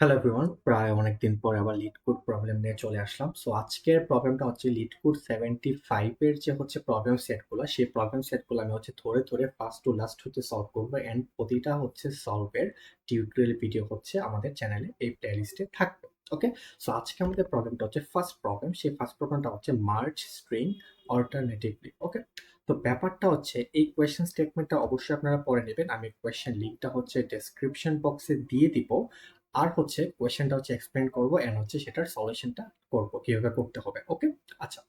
Hello everyone প্রায় অনেকদিন পরে আবার লিড কোড প্রবলেম নিয়ে চলে আসলাম। সো আজকের প্রবলেমটা হচ্ছে লিড কোড সেভেন্টি ফাইভের যে হচ্ছে প্রবলেম সেটগুলো সেই প্রবলেম সেটগুলো আমি হচ্ছে ধরে ধরে ফার্স্ট টু লাস্ট হচ্ছে সলভ করব অ্যান্ড প্রতিটা হচ্ছে সলভের টিউটোরিয়াল ভিডিও হচ্ছে আমাদের চ্যানেলে এই প্লেলিস্টে থাকবে। ওকে সো আজকে আমাদের প্রবলেমটা হচ্ছে ফার্স্ট প্রবলেম সেই ফার্স্ট প্রবলেমটা হচ্ছে মার্চ স্ট্রিং অল্টারনেটিভলি ওকে তো ব্যাপারটা হচ্ছে এই কোয়েশ্চেন স্টেটমেন্টটা অবশ্যই আপনারা পড়ে নেবেন। আমি কোয়েশ্চেন লিঙ্কটা হচ্ছে ডেসক্রিপশন বক্সে দিয়ে দিব। আর হচ্ছে কোয়েশ্চেনটা হচ্ছে এক্সপ্লেন করব এন্ড হচ্ছে সেটার সলিউশনটা করব, কীভাবে করতে হবে ওকে আচ্ছা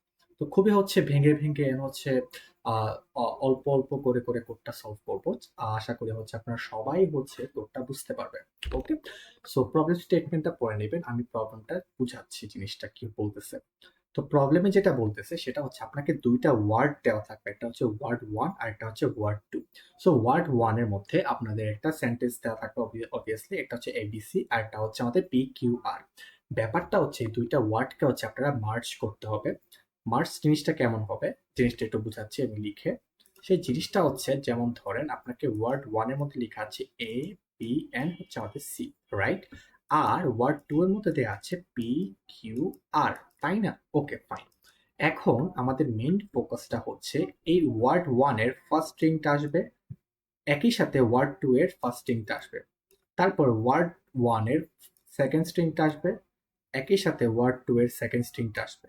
তো খুবই হচ্ছে ভেঙে ভেঙে এন হচ্ছে অল্প অল্প করে করে কোডটা সলভ করব। আশা করি হচ্ছে আপনারা সবাই হচ্ছে কোডটা বুঝতে পারবেন ওকে সো প্রবলেম স্টেটমেন্টটা পড়ে নেবেন, আমি প্রবলেমটা বুঝাচ্ছি, জিনিসটা কি বলতেছে। তো প্রবলেমে যেটা বলতেছে সেটা হচ্ছে আপনাকে দুইটা ওয়ার্ড দেওয়া থাকবে। একটা হচ্ছে ওয়ার্ড ওয়ান আর একটা হচ্ছে ওয়ার্ড টু সো ওয়ার্ড ওয়ানের মধ্যে আপনাদের একটা সেন্টেন্স দেওয়া থাকবে অবভিয়াসলি একটা হচ্ছে এবিসি আর একটা হচ্ছে আমাদের পি কিউ আর ব্যাপারটা হচ্ছে এই দুইটা ওয়ার্ডকে হচ্ছে আপনারা মার্চ করতে হবে। মার্চ জিনিসটা কেমন হবে? জিনিসটা একটু বুঝাচ্ছি আমি লিখে। সেই জিনিসটা হচ্ছে যেমন ধরেন আপনাকে ওয়ার্ড ওয়ানের মধ্যে লেখা আছে এ বি এন হচ্ছে আমাদের সি রাইট আর ওয়ার্ড টু এর মধ্যে দেওয়া আছে পি কিউ আর তাই না? ওকে ফাইন এখন আমাদের মেইন ফোকাসটা হচ্ছে এই ওয়ার্ড ওয়ানের ফার্স্ট স্ট্রিংটা আসবে, একই সাথে ওয়ার্ড টু এর ফার্স্ট স্ট্রিংটা আসবে। তারপর ওয়ার্ড ওয়ানের সেকেন্ড স্ট্রিংটা আসবে, একই সাথে ওয়ার্ড টু এর সেকেন্ড স্ট্রিংটা আসবে।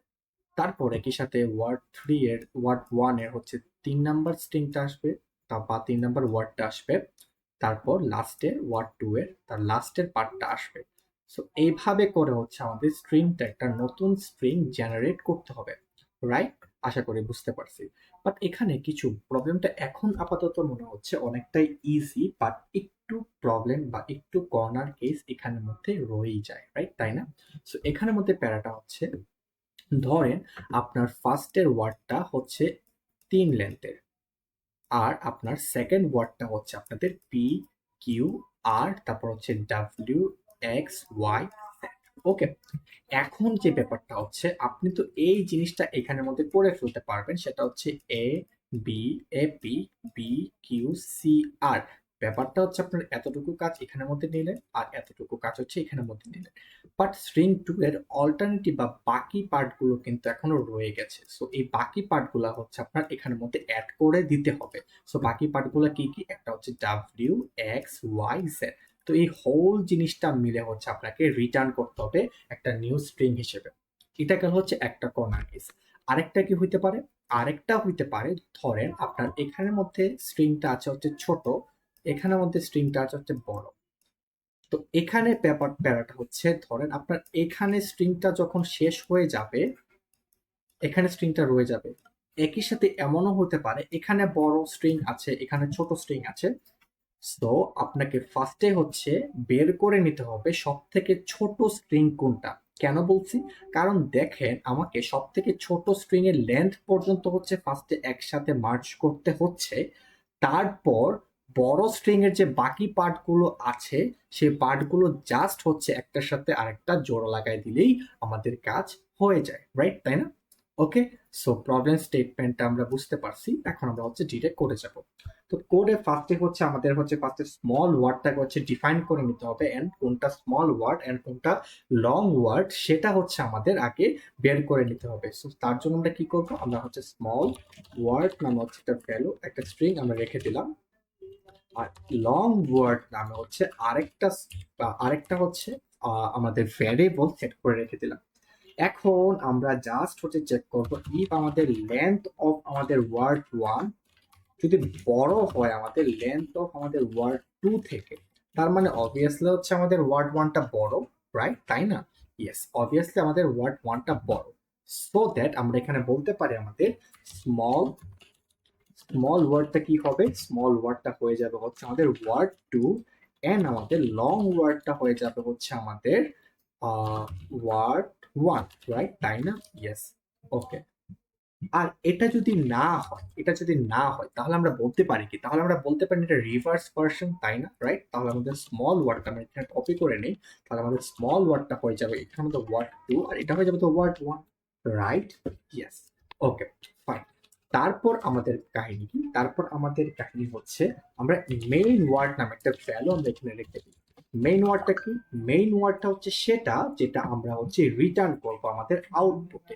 তারপর একই সাথে ওয়ার্ড থ্রি এর ওয়ার্ড ওয়ানের হচ্ছে তিন নাম্বার স্ট্রিংটা আসবে তা বা তিন নাম্বার ওয়ার্ডটা আসবে। তারপর লাস্টে ওয়ার্ড টু এর, তার লাস্টের পার্টটা আসবে। সো এইভাবে করে হচ্ছে আমাদের স্ট্রিংটা একটা নতুন স্ট্রিং জেনারেট করতে হবে রাইট আশা করি বুঝতে পারছি। বাট এখানে কিছু প্রবলেমটা এখন আপাতত মনে হচ্ছে অনেকটাই ইজি বাট একটু প্রবলেম বা একটু কর্নার কেস এখানের মধ্যে রয়েই যায় রাইট তাই না? সো এখানের মধ্যে প্যারাটা হচ্ছে, ধরেন আপনার ফার্স্টের ওয়ার্ডটা হচ্ছে তিন লেন্থের আর আপনার সেকেন্ড ওয়ার্ডটা হচ্ছে আপনাদের পি কিউ আর তারপর হচ্ছে ডাব্লিউ এক্স ওয়াই ওকে এখন যে ব্যাপারটা হচ্ছে, আপনি তো এই জিনিসটা এখানের মধ্যে করে ফেলতে পারবেন, সেটা হচ্ছে A B A P B Q C আর ব্যাপারটা হচ্ছে আপনার এতটুকু কাজ এখানের মধ্যে নিলেন আর এতটুকু কাজ হচ্ছে এখানের মধ্যে নিলেন বাট স্ট্রিং টু এর অল্টারনেটিভ বা বাকি পার্টগুলো কিন্তু এখনও রয়ে গেছে। সো এই বাকি পার্টগুলো হচ্ছে আপনার এখানের মধ্যে অ্যাড করে দিতে হবে। সো বাকি পার্টগুলো কি কি? একটা হচ্ছে ডাব্লিউ এক্স ওয়াই জেড তো এই হোল জিনিসটা মিলে হচ্ছে আপনাকে রিটার্ন করতে হবে একটা নিউ স্ট্রিং হিসেবে। এটা গেল হচ্ছে একটা কর্নার কেস আরেকটা কি হইতে পারে? আরেকটা হইতে পারে, ধরেন আপনার এখানের মধ্যে স্ট্রিংটা আছে হচ্ছে ছোট। এখানের মধ্যে স্ট্রিংটা আছে হচ্ছে বড়। তো এখানে পেপার প্যারাটা হচ্ছে, ধরেন আপনার এখানে স্ট্রিংটা যখন শেষ হয়ে যাবে, এখানে স্ট্রিংটা রয়ে যাবে। একই সাথে এমনও হতে পারে, এখানে বড় স্ট্রিং আছে, এখানে ছোট স্ট্রিং আছে। সো আপনাকে ফার্স্টে হচ্ছে বের করে নিতে হবে সব থেকে ছোট স্ট্রিং কোনটা। কেন বলছি? কারণ দেখেন, আমাকে সব থেকে ছোট স্ট্রিং এর লেন্থ পর্যন্ত হচ্ছে ফার্স্টে একসাথে মার্চ করতে হচ্ছে। তারপর বড় স্ট্রিং এর যে বাকি পার্টগুলো আছে, সেই পার্টগুলো জাস্ট হচ্ছে একটার সাথে আরেকটা জোড়া লাগাই দিলেই আমাদের কাজ হয়ে যায় রাইট তাই না? ওকে সো প্রবলেম স্টেটমেন্টটা আমরা বুঝতে পারছি, এখন আমরা হচ্ছে ডিরেক্ট করে যাব। তো কোডে ফার্স্টে হচ্ছে আমাদের হচ্ছে ফার্স্টে স্মল ওয়ার্ডটাকে হচ্ছে ডিফাইন করে নিতে হবে এন্ড কোনটা স্মল ওয়ার্ড এন্ড কোনটা লং ওয়ার্ড সেটা হচ্ছে আমাদের আগে বের করে নিতে হবে। সো তার জন্য আমরা কি করব? আমরা হচ্ছে স্মল ওয়ার্ড নামে হচ্ছে একটা ভ্যালু একটা স্ট্রিং আমরা রেখে দিলাম। আর লং ওয়ার্ড নামে হচ্ছে আরেকটা আরেকটা হচ্ছে আমাদের ভ্যারিয়েবল সেট করে রেখে দিলাম। এখন আমরা জাস্ট হচ্ছে চেক করব ইফ আমাদের লেন্থ অফ আমাদের ওয়ার্ড ওয়ান যদি বড় হয় আমাদের লেন্থ অফ আমাদের ওয়ার্ড টু থেকে, তার মানে অবভিয়াসলি হচ্ছে আমাদের ওয়ার্ড ওয়ানটা বড় রাইট তাই না? ইয়েস অবভিয়াসলি আমাদের ওয়ার্ড ওয়ানটা বড়। সো দ্যাট আমরা এখানে বলতে পারি আমাদের স্মল স্মল ওয়ার্ডটা কি হবে? স্মল ওয়ার্ডটা হয়ে যাবে হচ্ছে আমাদের ওয়ার্ড টু এন্ড আমাদের লং ওয়ার্ডটা হয়ে যাবে হচ্ছে আমাদের ওয়ার্ড ওয়ান রাইট তাই না? ইয়েস ওকে আর এটা যদি না হয়, এটা যদি না হয়, তাহলে আমরা বলতে পারি কি? তাহলে আমরা বলতে পারি এটা রিভার্স ভার্সন তাই না? রাইট তাহলে আমাদের স্মল ওয়ার্ডটা আমরা এখানে কপি করে নিই। তাহলে আমাদের স্মল ওয়ার্ডটা হয়ে যাবে এখানে আমাদের ওয়ার্ড টু আর এটা হয়ে যাবে তো word one right yes okay fine তারপর আমাদের কাহিনী কি? তারপর আমাদের কাহিনী হচ্ছে, আমরা মেইন ওয়ার্ড নামে একটা ভ্যালু আমরা এখানে রেখে দিই মেইন ওয়ার্ডটা কি? মেইন ওয়ার্ডটা হচ্ছে সেটা যেটা আমরা হচ্ছে রিটার্ন করব আমাদের আউটপুটে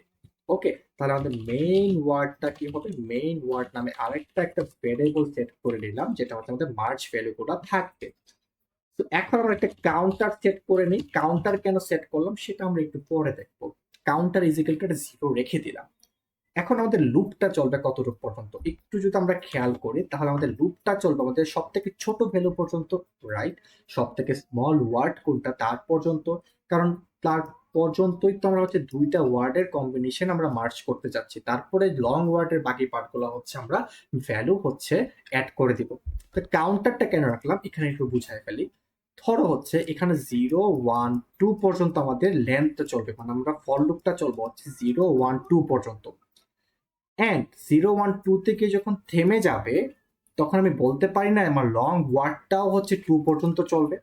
ওকে তাহলে আমাদের মেইন ওয়ার্ডটা কি হবে? মেইন ওয়ার্ড নামে আরেকটা একটা ভেরিয়েবল সেট করে নিলাম, যেটা হচ্ছে আমাদের মার্চ ভ্যালুগুলো থাকবে। তো এখন আমরা একটা কাউন্টার সেট করে নিই। কাউন্টার কেন সেট করলাম? সেটা আমরা একটু পরে দেখব। কাউন্টার ইজিক্যাল টু একটা জিরো রেখে দিলাম। এখন আমাদের লুপটা চলবে কতটুকু পর্যন্ত? একটু যদি আমরা খেয়াল করি, তাহলে আমাদের লুপটা চলবে আমাদের সব থেকে ছোট ভ্যালু পর্যন্ত রাইট সব থেকে স্মল ওয়ার্ড কোনটা তার পর্যন্ত? কারণ তার পর্যন্তই তো আমরা হচ্ছে দুইটা ওয়ার্ডের কম্বিনেশন আমরা মার্চ করতে যাচ্ছি। তারপরে লং ওয়ার্ডের বাকি পার্টগুলো হচ্ছে আমরা ভ্যালু হচ্ছে অ্যাড করে দিব। তো কাউন্টারটা কেন রাখলাম? এখানে একটু বুঝাই ফেলি। ধরো হচ্ছে এখানে জিরো ওয়ান টু পর্যন্ত আমাদের লেন্থ চলবে। মানে আমরা ফল লুপটা চলবো হচ্ছে জিরো ওয়ান টু পর্যন্ত। অ্যান্ড জিরো ওয়ান টু থেকে যখন থেমে যাবে, তখন আমি বলতে পারি না আমার লং ওয়ার্ডটাও হচ্ছে টু পর্যন্ত চলবে।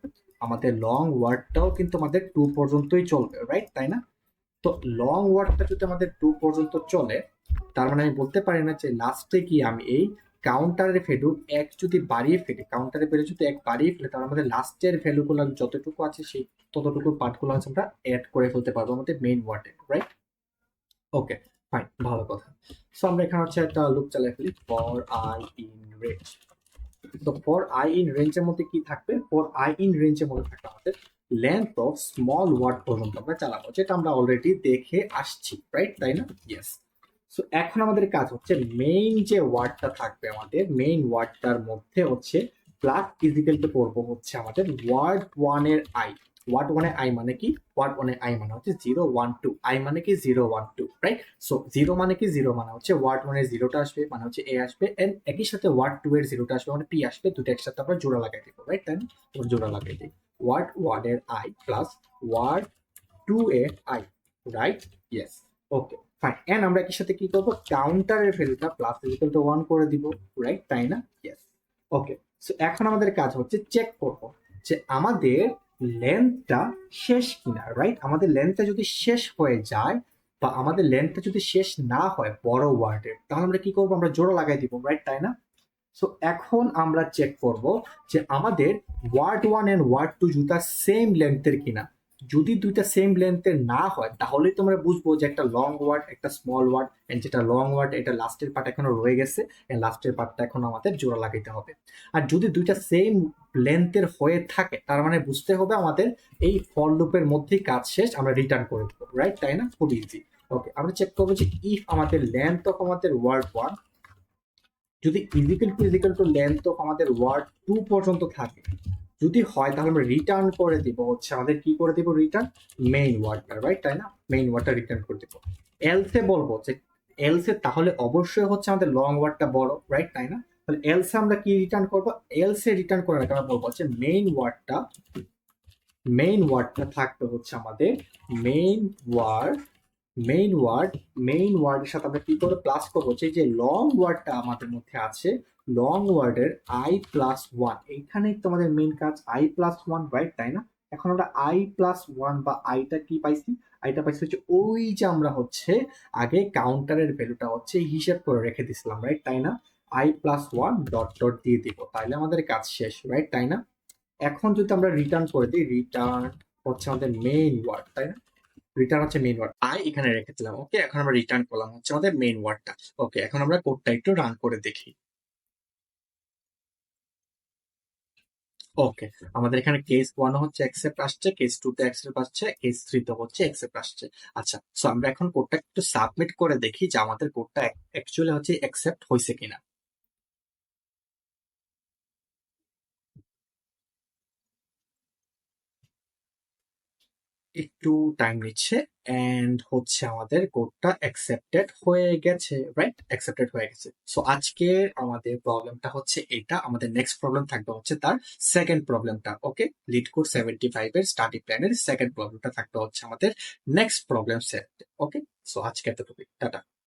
আমাদের লং ওয়ার্ডটাও কিন্তু আমাদের টু পর্যন্তই চলবে রাইট তাই না? তো লং ওয়ার্ডটা যদি আমাদের টু পর্যন্ত চলে, তার মানে আমি বলতে পারি না যে লাস্টে কি আমি এই কাউন্টারের ভ্যালু এক যদি বাড়িয়ে ফেলি কাউন্টারের ভ্যালু যদি এক বাড়িয়ে ফেলে তাহলে আমাদের লাস্টের ভ্যালুগুলো যতটুকু আছে, সেই ততটুকু পার্টগুলো আছে আমরা অ্যাড করে ফেলতে পারব আমাদের মেইন ওয়ার্ডে রাইট ওকে ফাইন ভালো কথা। সো আমরা এখানে হচ্ছে একটা লুপ চালাই ফেলি ফর আই ইন রেঞ্জ তো ফর আই ইন রেঞ্জের মধ্যে কি থাকবে? ফর আই ইন রেঞ্জের মধ্যে থাকবে আমাদের লেন্থ অফ স্মল ওয়ার্ড পর্যন্ত আমরা চালাবো, যেটা আমরা অলরেডি দেখে আসছি রাইট তাই না? ইয়েস সো এখন আমাদের কাজ হচ্ছে মেইন যে ওয়ার্ডটা থাকবে আমাদের মেইন ওয়ার্ডটার মধ্যে হচ্ছে প্লাস ইজিক্যাল টু হচ্ছে আমাদের ওয়ার্ড ওয়ানের আই ওয়ার্ড ওয়ানে আই মানে কি? ওয়ার্ড ওয়ানে আই মানে হচ্ছে জিরো ওয়ান টু আই মানে কি zero one two right so zero মানে কি জিরো মানে হচ্ছে ওয়ার্ড ওয়ানের জিরোটা আসবে মানে হচ্ছে এ আসবে এন্ড একই সাথে ওয়ার্ড টু এর জিরোটা আসবে মানে পি আসবে, দুটো একসাথে আমরা জোড়া লাগাই দিব রাইট তাই না জোড়া লাগাই দিই। ওয়ার্ড ওয়ার্ডের আই প্লাস ওয়ার্ড টু এর I right yes okay fine and আমরা একই সাথে কি করব? কাউন্টারের ভ্যালুটা প্লাস ইজিক্যাল টু ওয়ান করে দিব রাইট তাই না? ইয়েস ওকে সো এখন আমাদের কাজ হচ্ছে চেক করব যে আমাদের লেন্থটা শেষ কিনা রাইট আমাদের লেন্থটা যদি শেষ হয়ে যায় বা আমাদের লেন্থটা যদি শেষ না হয় বড় ওয়ার্ডের তাহলে আমরা কি করব? আমরা জোড়া লাগাই দিব রাইট তাই না? সো এখন আমরা চেক করব যে আমাদের word one and word two জুতা সেম লেন্থের কিনা। যদি দুইটা সেম লেন্থের না হয়, তাহলেই তোমরা বুঝব যে একটা লং ওয়ার্ড একটা স্মল ওয়ার্ড এন্ড যেটা লং ওয়ার্ড এটা লাস্টের পার্ট এখনও রয়ে গেছে লাস্টের পার্টটা এখন আমাদের জোড়া লাগাইতে হবে। আর যদি দুইটা সেম লেন্থের হয়ে থাকে, তার মানে বুঝতে হবে আমাদের এই ফল লুপের মধ্যেই কাজ শেষ, আমরা রিটার্ন করে দেবো রাইট তাই না? খুব ইজি ওকে আমরা চেক করব যে ইফ আমাদের লেন্থ অফ আমাদের ওয়ার্ড ওয়ান যদি is equal to is equal to length of আমাদের ওয়ার্ড টু পর্যন্ত থাকে যদি হয়, তাহলে আমরা রিটার্ন করে দিব হচ্ছে আমাদের কি করে দিব রিটার্ন মেইন ওয়ার্ডটা রাইট তাই না? মেইন ওয়ার্ডটা রিটার্ন করে দিব। এলসে বলব যে এলসে তাহলে অবশ্যই হচ্ছে আমাদের লং ওয়ার্ডটা বড় রাইট তাই না? তাহলে এলসে আমরা কি রিটার্ন করব? এলসে রিটার্ন করে রাখা আমরা বলব হচ্ছে মেইন ওয়ার্ডটা মেইন ওয়ার্ডটা থাকবে হচ্ছে আমাদের main word main word main ওয়ার্ডের সাথে আমরা কি করে প্লাস করব? যে যে লং ওয়ার্ডটা আমাদের মধ্যে আছে লং ওয়ার্ডের আই প্লাস ওয়ান এইখানেই তোমাদের মেইন কাজ আই প্লাস ওয়ান রাইট তাই না? এখন আমরা আই প্লাস ওয়ান বা আইটা কি পাইছি? আইটা পাইছি হচ্ছে ওই যে আমরা হচ্ছে আগে কাউন্টারের ভ্যালুটা হচ্ছে হিসেব করে রেখে দিছিলাম রাইট তাই না? I plus one dot dot দিয়ে দিব। তাহলে আমাদের কাজ শেষ রাইট তাই না? এখন যদি আমরা রিটার্ন করে দিই রিটার্ন হচ্ছে আমাদের মেইন ওয়ার্ড তাই না? রিটার্ন হচ্ছে মেইন ওয়ার্ড আই এখানে রেখে দিলাম ওকে এখন আমরা রিটার্ন করলাম হচ্ছে আমাদের মেইন ওয়ার্ডটা ওকে এখন আমরা কোডটা একটু রান করে দেখি। ওকে আমাদের এখানে কেস ওয়ান হচ্ছে অ্যাকসেপ্ট আসছে কেস টু তে অ্যাকসেপ্ট আসছে কেস থ্রি তে হচ্ছে অ্যাকসেপ্ট আসছে। আচ্ছা সো আমরা এখন কোডটা একটু সাবমিট করে দেখি যে আমাদের কোডটা অ্যাকচুয়ালি হচ্ছে অ্যাকসেপ্ট হয়েছে কিনা। একটু টাইম নিচ্ছে এন্ড হচ্ছে আমাদের কোডটা অ্যাকসেপ্টেড হয়ে গেছে রাইট অ্যাকসেপ্টেড হয়ে গেছে। সো আজকে আমাদের প্রবলেমটা হচ্ছে এটা, আমাদের নেক্সট প্রবলেম থাকবে হচ্ছে তার সেকেন্ড প্রবলেমটা okay leet code seventy five এর স্টাডি প্ল্যানের সেকেন্ড প্রবলেমটা থাকবে হচ্ছে আমাদের next problem set okay so আজকে এতটুকু টাটা।